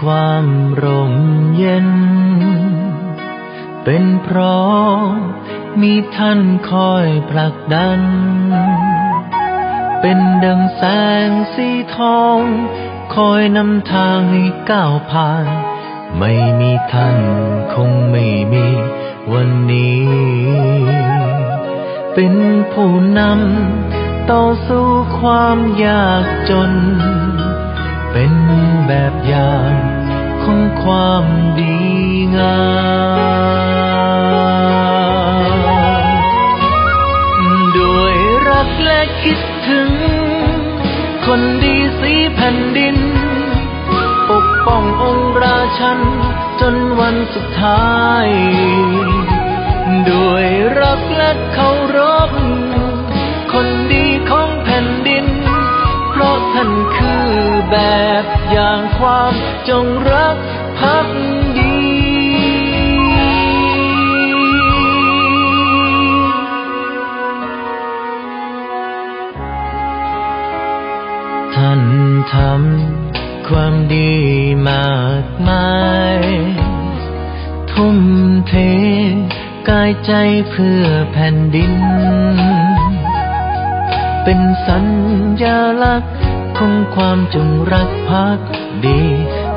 ความร่มเย็น เป็นเพราะมีท่านคอยผลักดัน เป็นดังแสงสีทอง คอยนำทางให้ก้าวผ่าน ไม่มีท่านคงไม่มีวันนี้ เป็นผู้นำต่อสู้ความยากจน เป็นแบบอย่างของความดีงามด้วยรักและคิดถึง คนดีสีแผ่นดิน ปกป้ององค์ราชัน จนวันสุดท้าย ด้วยรักและเคารพคนดีของแผ่นดิน เพราะท่านคือ แบบอย่างความจงรักภักดีท่านทำความดีมากมายทุ่มเทกายใจเพื่อแผ่นดิน เป็นสัญญาลักษณ์ ของความจงรักภักดี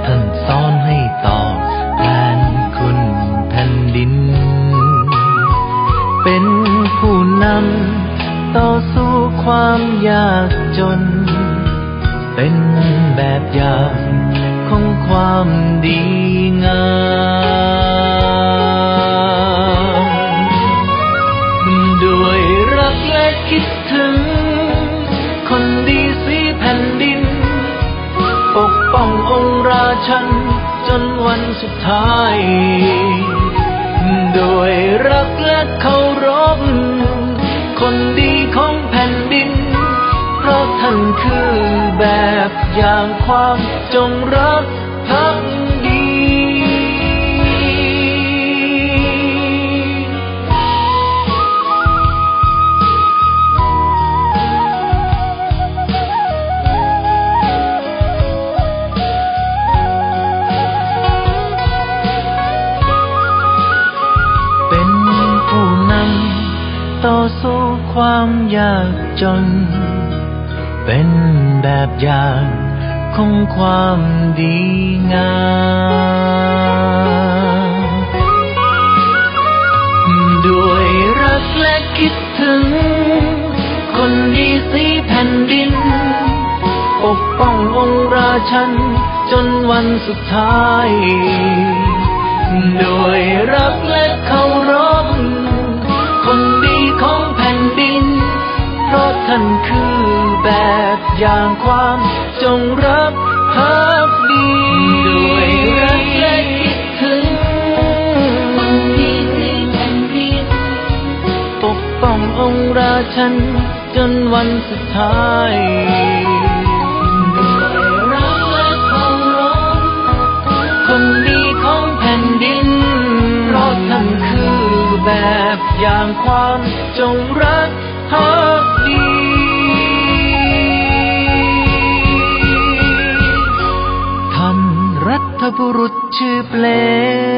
ท่านสอนให้ตอบแทนคุณแผ่นดิน เป็นผู้นำต่อสู้ความยากจน เป็นแบบอย่างของความดีงามด้วยรักและคิด ฉันจนวันสุดท้าย ด้วยรักและเคารพคนดีของแผ่นดิน เพราะท่านคือแบบอย่างความจงรักภักดี ต่อสู้ความยากจน เป็นแบบอย่างของความดีงามด้วยรักและคิดถึง คนดีสีแผ่นดิน ปกป้ององค์ราชันจนวันสุดท้าย ด้วยรักและเคารพ อย่างความจงรักภักดีด้วยรักและคิดถึงคนดีสีแผ่นดินปกป้ององค์ราชันจนวันสุดท้ายด้วยรักและเคารพคนดีของแผ่นดินเพราะท่านคือแบบอย่างความจงรักภักดี ท่า